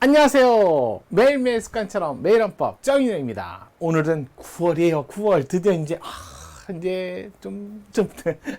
안녕하세요. 매일매일 습관처럼 매일 한법 정인호입니다. 오늘은 9월이에요. 9월 드디어 이제 아... 이제 좀, 좀,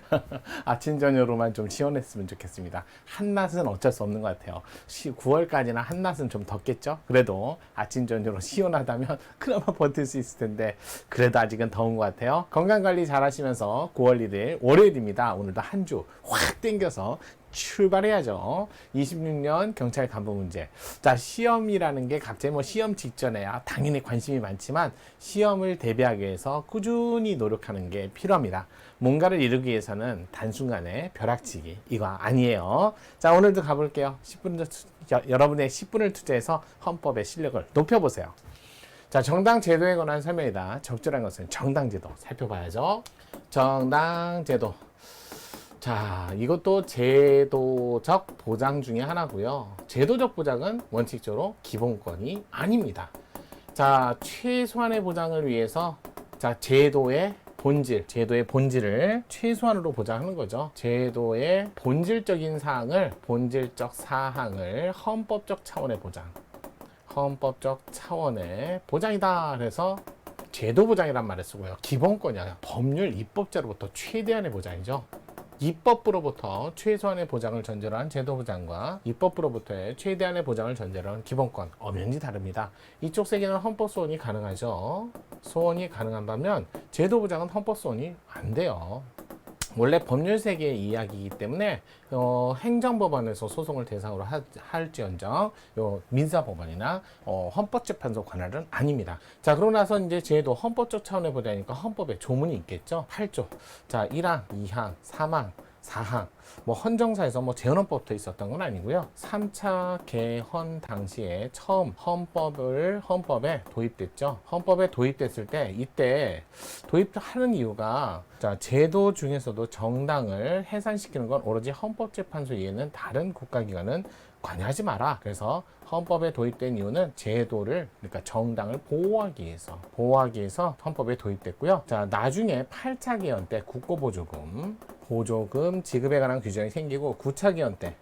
아침, 저녁으로만 좀 시원했으면 좋겠습니다. 한낮은 어쩔 수 없는 것 같아요. 9월까지나 한낮은 좀 덥겠죠? 그래도 아침, 저녁으로 시원하다면 그나마 버틸 수 있을 텐데, 그래도 아직은 더운 것 같아요. 건강관리 잘 하시면서 9월 1일 월요일입니다. 오늘도 한 주 확 땡겨서 출발해야죠. 26년 경찰 간부 문제. 자, 시험이라는 게 각자 뭐 시험 직전에야 당연히 관심이 많지만 시험을 대비하기 위해서 꾸준히 노력하는 게 필요합니다. 뭔가를 이루기 위해서는 단순간에 벼락치기 이거 아니에요. 자, 오늘도 가볼게요. 10분 여러분의 10분을 투자해서 헌법의 실력을 높여보세요. 자, 정당 제도에 관한 설명이다. 적절한 것은 정당 제도 살펴봐야죠. 정당 제도. 자, 이것도 제도적 보장 중에 하나고요. 제도적 보장은 원칙적으로 기본권이 아닙니다. 자, 최소한의 보장을 위해서 자, 제도의 본질, 제도의 본질을 최소한으로 보장하는 거죠. 제도의 본질적인 사항을 본질적 사항을 헌법적 차원의 보장. 헌법적 차원의 보장이다. 그래서 제도 보장이란 말을 쓰고요. 기본권이야. 법률 입법자로부터 최대한의 보장이죠. 입법부로부터 최소한의 보장을 전제로 한 제도 보장과 입법부로부터의 최대한의 보장을 전제로 한 기본권 엄연히 다릅니다. 이쪽 세계는 헌법 소원이 가능하죠. 소원이 가능한다면 제도 보장은 헌법 소원이 안 돼요. 원래 법률 세계의 이야기이기 때문에 어, 행정법원에서 소송을 대상으로 하, 할지언정 요 민사법원이나 어, 헌법재판소 관할은 아닙니다. 자 그러고 나서 이제 제도 헌법적 차원의 보자니까 헌법에 조문이 있겠죠. 8조 자 1항, 2항, 3항, 4항 뭐 헌정사에서 뭐 재헌헌법도 있었던 건 아니고요. 3차 개헌 당시에 처음 헌법을 헌법에 도입됐죠. 헌법에 도입됐을 때 이때 도입하는 이유가 자 제도 중에서도 정당을 해산시키는 건 오로지 헌법재판소 이외에는 다른 국가기관은 관여하지 마라. 그래서 헌법에 도입된 이유는 제도를 그러니까 정당을 보호하기 위해서 보호하기 위해서 헌법에 도입됐고요. 자 나중에 8차 개헌 때 국고보조금 보조금 지급에 관한 규정이 생기고 9차 개헌 때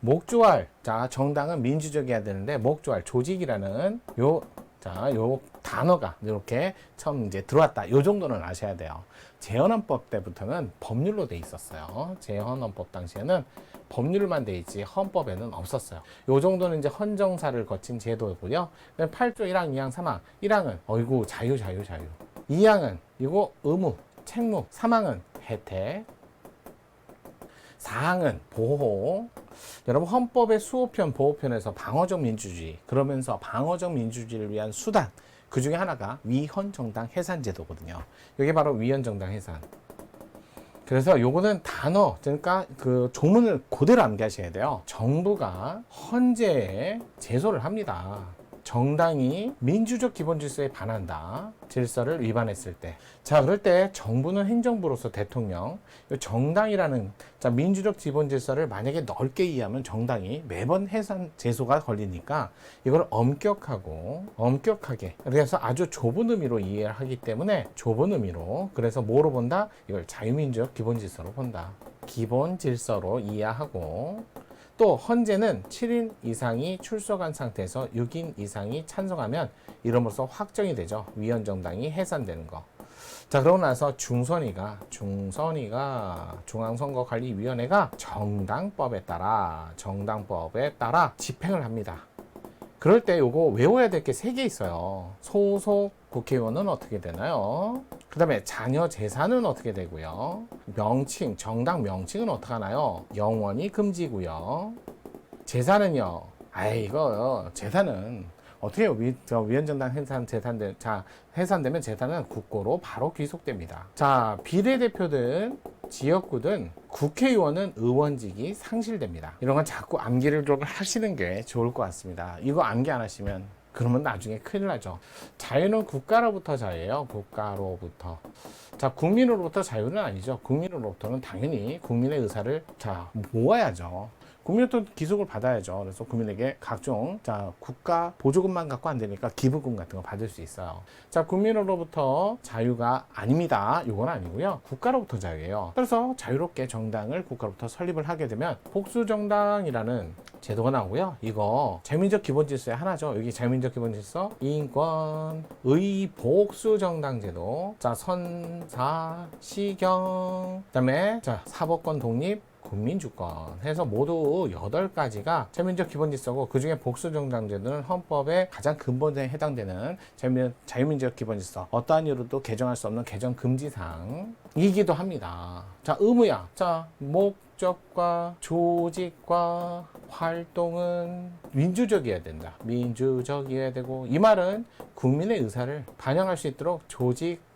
목조할 자 정당은 민주적이어야 되는데 목조할 조직이라는 요 자, 요 단어가 이렇게 처음 이제 들어왔다. 요 정도는 아셔야 돼요. 재헌헌법 때부터는 법률로 돼 있었어요. 재헌헌법 당시에는 법률만 돼 있지 헌법에는 없었어요. 요 정도는 이제 헌정사를 거친 제도고요. 8조 1항, 2항, 3항. 1항은 어이구 자유 자유 자유. 2항은 이거 의무, 책무. 3항은 혜택. 4항은 보호. 여러분 헌법의 수호편, 보호편에서 방어적 민주주의 그러면서 방어적 민주주의를 위한 수단 그 중에 하나가 위헌정당 해산 제도거든요. 이게 바로 위헌정당 해산. 그래서 요거는 단어 그러니까 그 조문을 그대로 암기하셔야 돼요. 정부가 헌재에 제소를 합니다. 정당이 민주적 기본 질서에 반한다. 질서를 위반했을 때. 자, 그럴 때 정부는 행정부로서 대통령, 이 정당이라는 자, 민주적 기본 질서를 만약에 넓게 이해하면 정당이 매번 해산 제소가 걸리니까 이걸 엄격하고 엄격하게 그래서 아주 좁은 의미로 이해를 하기 때문에 좁은 의미로 그래서 뭐로 본다? 이걸 자유민주적 기본 질서로 본다. 기본 질서로 이해하고 또 헌재는 7인 이상이 출석한 상태에서 6인 이상이 찬성하면 이름으로써 확정이 되죠. 위헌 정당이 해산되는 거. 자, 그러고 나서 중선위가, 중선위가, 중앙선거관리위원회가 정당법에 따라, 정당법에 따라 집행을 합니다. 그럴 때 요거 외워야 될 게 세 개 있어요. 소속 국회의원은 어떻게 되나요? 그 다음에 자녀 재산은 어떻게 되고요? 명칭, 정당 명칭은 어떻게 하나요? 영원히 금지고요. 재산은요? 아이, 이거, 재산은 어떻게 해요? 위, 저 위헌정당 해산, 재산된, 자, 해산되면 재산은 국고로 바로 귀속됩니다. 자, 비례대표든 지역구든 국회의원은 의원직이 상실됩니다. 이런 건 자꾸 암기를 좀 하시는 게 좋을 것 같습니다. 이거 암기 안 하시면 그러면 나중에 큰일 나죠. 자유는 국가로부터 자유예요. 국가로부터. 자, 국민으로부터 자유는 아니죠. 국민으로부터는 당연히 국민의 의사를 자, 모아야죠. 국민으로부터 기속을 받아야죠. 그래서 국민에게 각종 자 국가 보조금만 갖고 안 되니까 기부금 같은 거 받을 수 있어요. 자 국민으로부터 자유가 아닙니다. 이건 아니고요. 국가로부터 자유예요. 그래서 자유롭게 정당을 국가로부터 설립을 하게 되면 복수 정당이라는 제도가 나오고요. 이거 재민적 기본 질서의 하나죠. 여기 재민적 기본 질서, 인권, 의, 복수 정당 제도, 자 선사, 시경, 그다음에 자 사법권 독립, 국민주권 해서 모두 8가지가 자유민주적 기본질서고 그중에 복수정당제도는 헌법의 가장 근본에 해당되는 자유민, 자유민주적 기본질서 어떠한 이유로도 개정할 수 없는 개정 금지사항이기도 합니다. 자 의무야. 자 목적과 조직과 활동은 민주적이어야 된다. 민주적이어야 되고 이 말은 국민의 의사를 반영할 수 있도록 조직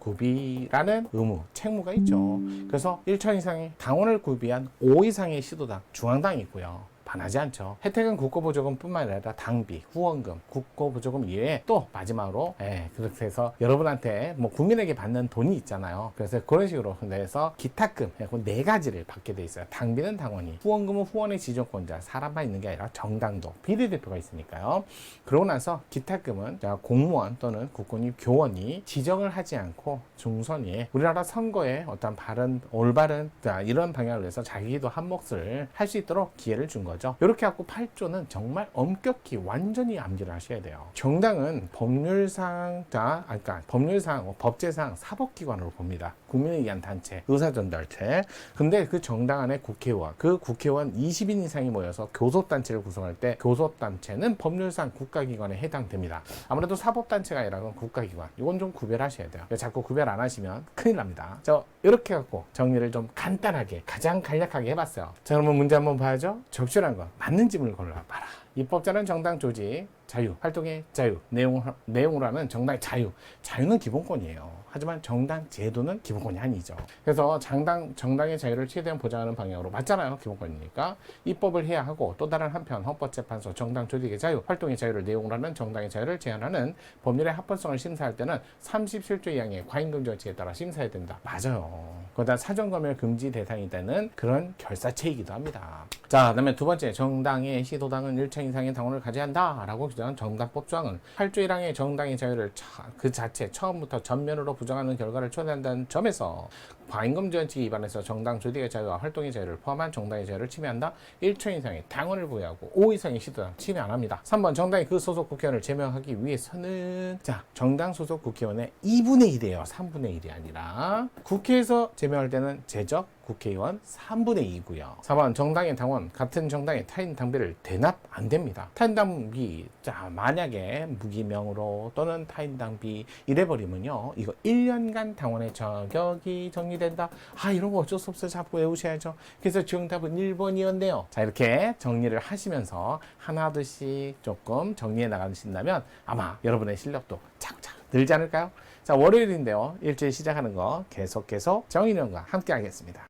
구비라는 의무, 책무가 있죠. 그래서 1천 이상의 당원을 구비한 5 이상의 시도당, 중앙당이 있고요. 반하지 않죠. 혜택은 국고보조금뿐만 아니라 당비, 후원금, 국고보조금 이외에 또 마지막으로 예, 그렇게 해서 여러분한테 뭐 국민에게 받는 돈이 있잖아요. 그래서 그런 식으로 내서 기타금 그네 가지를 받게 돼 있어요. 당비는 당원이, 후원금은 후원의 지정권자, 사람만 있는 게 아니라 정당도 비례대표가 있으니까요. 그러고 나서 기타금은 자, 공무원 또는 국군이 교원이 지정을 하지 않고 중선이 우리나라 선거에 어떤 바른 올바른 자, 이런 방향을 위해서 자기도 한 몫을 할 수 있도록 기회를 준 거죠. 이렇게 갖고 8조는 정말 엄격히 완전히 암기를 하셔야 돼요. 정당은 법률상 자, 아니, 그러니까 법률상, 법제상, 사법기관으로 봅니다. 국민을 위한 단체, 의사전달체. 근데 그 정당 안에 국회의원, 그 국회의원 20인 이상이 모여서 교섭단체를 구성할 때 교섭단체는 법률상 국가기관에 해당됩니다. 아무래도 사법단체가 아니라 건 국가기관. 이건 좀 구별하셔야 돼요. 자꾸 구별 안 하시면 큰일 납니다. 저 이렇게 갖고 정리를 좀 간단하게 가장 간략하게 해봤어요. 자 그러면 문제 한번 봐야죠. 적절한 거 맞는 짐을 골라봐라. 입법자는 정당 조직, 자유, 활동의 자유, 내용, 내용으로 하는 정당의 자유. 자유는 기본권이에요. 하지만 정당 제도는 기본권이 아니죠. 그래서 정당, 정당의 자유를 최대한 보장하는 방향으로 맞잖아요. 기본권이니까. 입법을 해야 하고 또 다른 한편 헌법재판소 정당 조직의 자유, 활동의 자유를 내용으로 하는 정당의 자유를 제한하는 법률의 합헌성을 심사할 때는 37조 이항의 과잉금 정치에 따라 심사해야 된다. 맞아요. 그러다 사전검열 금지 대상이 되는 그런 결사체이기도 합니다. 자, 그 다음에 두 번째 정당의 시도당은 1천 이상의 당원을 가져야 한다라고 한 정당법 조항은 8조 1항의 정당의 자유를 차- 그 자체 처음부터 전면으로 부정하는 결과를 초래한다는 점에서 과잉금 정치 위반해서 정당 조직의 자유와 활동의 자유를 포함한 정당의 자유를 침해한다. 1천 이상의 당원을 보유하고 5 이상의 시도당 침해 안 합니다. 3번 정당이 그 소속 국회의원을 제명하기 위해서는 자 정당 소속 국회의원의 2분의 1이에요. 3분의 1이 아니라 국회에서 제명할 때는 제적 국회의원 3분의 2고요. 4번 정당의 당원 같은 정당의 타인 당비를 대납 안 됩니다. 타인 당비 자 만약에 무기명으로 또는 타인 당비 이래 버리면요. 이거 1년간 당원의 저격이 정리된다. 아 이런 거 어쩔 수 없어 자꾸 외우셔야죠. 그래서 정답은 1번이었네요. 자 이렇게 정리를 하시면서 하나둘씩 조금 정리해 나가신다면 아마 여러분의 실력도 차곡차곡 늘지 않을까요? 자 월요일인데요. 일주일 시작하는 거 계속 계속 정인영과 함께 하겠습니다.